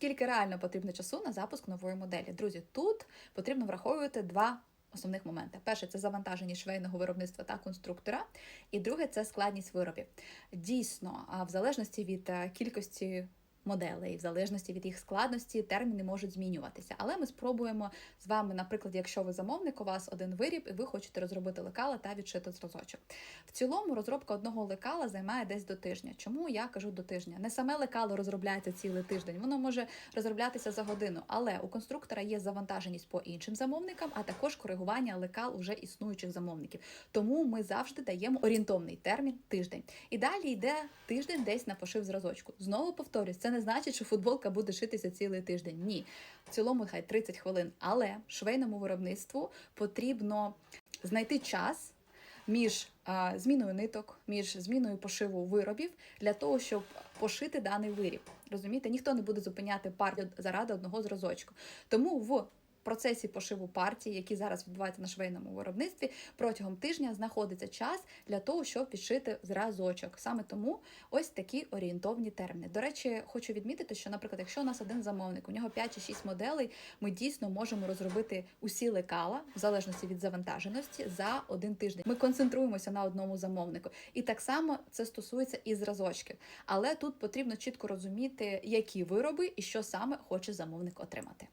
Скільки реально потрібно часу на запуск нової моделі? Друзі, тут потрібно враховувати два основних моменти. Перше це завантаженість швейного виробництва та конструктора, і друге це складність виробів. Дійсно, в залежності від е, кількості. Моделей, в залежності від їх складності, терміни можуть змінюватися. Але ми спробуємо з вами, наприклад, якщо ви замовник, у вас один виріб, і ви хочете розробити лекала та відшити зразочок. В цілому розробка одного лекала займає десь до тижня. Чому я кажу до тижня? Не саме лекало розробляється цілий тиждень, воно може розроблятися за годину, але у конструктора є завантаженість по іншим замовникам, а також коригування лекал уже існуючих замовників. Тому ми завжди даємо орієнтовний термін тиждень. І далі йде тиждень десь на пошив зразочку. Знову повторюсь, не значить, що футболка буде шитися цілий тиждень. Ні, в цілому хай 30 хвилин. Але швейному виробництву потрібно знайти час між а, зміною ниток, між зміною пошиву виробів для того, щоб пошити даний виріб. Розумієте, ніхто не буде зупиняти партію заради одного зразочку. Тому в процесі пошиву партії, які зараз відбуваються на швейному виробництві, протягом тижня знаходиться час для того, щоб відшити зразочок. Саме тому ось такі орієнтовні терміни. До речі, хочу відмітити, що, наприклад, якщо у нас один замовник, у нього 5 чи 6 моделей, ми дійсно можемо розробити усі лекала в залежності від завантаженості за один тиждень. Ми концентруємося на одному замовнику, і так само це стосується і зразочків. Але тут потрібно чітко розуміти, які вироби і що саме хоче замовник отримати.